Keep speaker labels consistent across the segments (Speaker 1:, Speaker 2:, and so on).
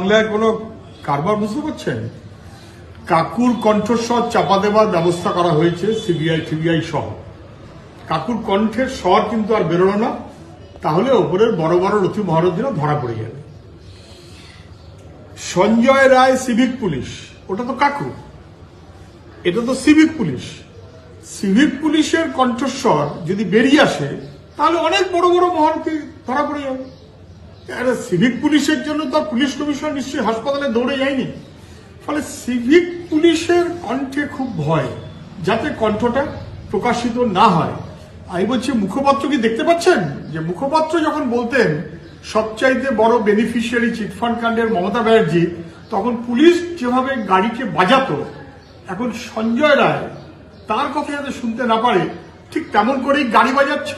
Speaker 1: বাংলায় কোনো কারবার বুঝতে পারছেন? কাকুর কণ্ঠস্বর চাপা দেওয়ার ব্যবস্থা করা হয়েছে সিবিআই, টিবিআই সহ। কাকুর কণ্ঠের স্বর কিন্তু আর বেরোলো না, তাহলে ওপরের বড় বড় রথি মহারথীরা ধরা পড়ে যাবে। সঞ্জয় রায় সিভিক পুলিশ, ওটা তো কাকু। এটা তো সিভিক পুলিশ। সিভিক পুলিশের কণ্ঠস্বর যদি বেরিয়ে আসে, তাহলে অনেক বড় বড় মহারথী ধরা পড়ে যাবে। আরে সিভিক পুলিশের জন্য তো পুলিশ কমিশন নিশ্চয়ই হাসপাতালে দৌড়ে যায়নি। ফলে সিভিক পুলিশের কণ্ঠে খুব ভয়, যাতে কণ্ঠটা প্রকাশিত না হয়। আমি বলছি, মুখপাত্র কি দেখতে পাচ্ছেন? যে মুখপাত্র যখন বলতেন, সবচাইতে বড় বেনিফিশিয়ারি চিটফান্ড কাণ্ডের মমতা ব্যানার্জি, তখন পুলিশ যেভাবে গাড়িকে বাজাতো, এখন সঞ্জয় রায় তার কথা যাতে শুনতে না পারে, ঠিক তেমন করেই গাড়ি বাজাচ্ছে।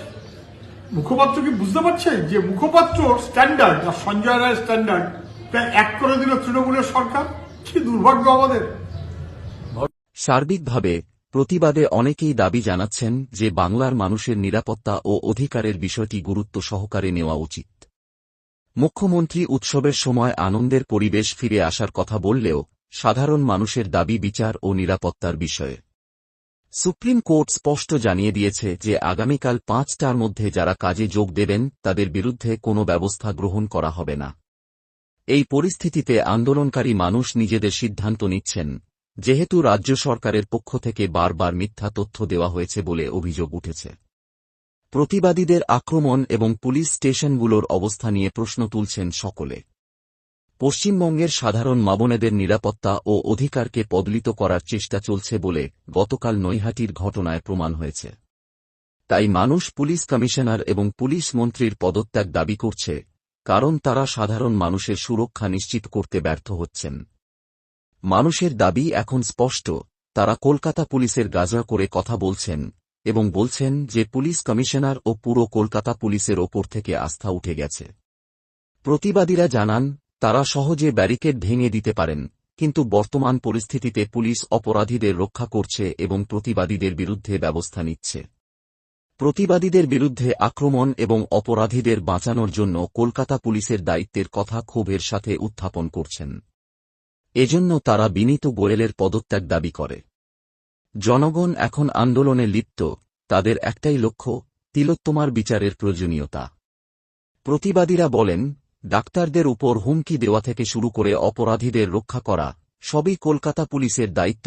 Speaker 1: মুখপাত্র কি বুঝতে পারছে যে মুখপাত্র স্ট্যান্ডার্ড আর সঞ্জয় রায়ের স্ট্যান্ডার্ড প্রায় এক করে দিল তৃণমূলের সরকার? কি দুর্ভাগ্য আমাদের।
Speaker 2: সার্বিকভাবে প্রতিবাদে অনেকেই দাবি জানাচ্ছেন যে বাংলার মানুষের নিরাপত্তা ও অধিকারের বিষয়টি গুরুত্ব সহকারে নেওয়া উচিত। মুখ্যমন্ত্রী উৎসবের সময় আনন্দের পরিবেশ ফিরে আসার কথা বললেও সাধারণ মানুষের দাবি বিচার ও নিরাপত্তার বিষয়ে। সুপ্রিম কোর্ট স্পষ্ট জানিয়ে দিয়েছে যে আগামীকাল পাঁচটার মধ্যে যারা কাজে যোগ দেবেন, তাদের বিরুদ্ধে কোনো ব্যবস্থা গ্রহণ করা হবে না। এই পরিস্থিতিতে আন্দোলনকারী মানুষ নিজেদের সিদ্ধান্ত নিচ্ছেন। যেহেতু রাজ্য সরকারের পক্ষ থেকে বারবার মিথ্যা তথ্য দেওয়া হয়েছে বলে অভিযোগ উঠেছে। প্রতিবাদীদের আক্রমণ এবং পুলিশ স্টেশনগুলোর অবস্থা নিয়ে প্রশ্ন তুলছেন সকলে। পশ্চিমবঙ্গের সাধারণ মাবনেদের নিরাপত্তা ও অধিকারকে পদলিত করার চেষ্টা চলছে বলে গতকাল নৈহাটির ঘটনায় প্রমাণ হয়েছে। তাই মানুষ পুলিশ কমিশনার এবং পুলিশ মন্ত্রীর পদত্যাগ দাবি করছে, কারণ তারা সাধারণ মানুষের সুরক্ষা নিশ্চিত করতে ব্যর্থ হচ্ছেন। মানুষের দাবি এখন স্পষ্ট, তারা কলকাতা পুলিশের গাজা করে কথা বলছেন এবং বলছেন যে পুলিশ কমিশনার ও পুরো কলকাতা পুলিশের ওপর থেকে আস্থা উঠে গেছে। প্রতিবাদীরা জানান তারা সহজে ব্যারিকেড ভেঙে দিতে পারেন, কিন্তু বর্তমান পরিস্থিতিতে পুলিশ অপরাধীদের রক্ষা করছে এবং প্রতিবাদীদের বিরুদ্ধে ব্যবস্থা নিচ্ছে। প্রতিবাদীদের বিরুদ্ধে আক্রমণ এবং অপরাধীদের বাঁচানোর জন্য কলকাতা পুলিশের দায়িত্বের কথা ক্ষোভের সাথে উত্থাপন করছেন। এজন্য তারা বিনীত গোয়েলের পদত্যাগ দাবি করে। জনগণ এখন আন্দোলনে লিপ্ত, তাদের একটাই লক্ষ্য, তিলোত্তমার বিচারের প্রয়োজনীয়তা। প্রতিবাদীরা বলেন ডাক্তারদের উপর হুমকি দেওয়া থেকে শুরু করে অপরাধীদের রক্ষা করা সবই কলকাতা পুলিশের দায়িত্ব।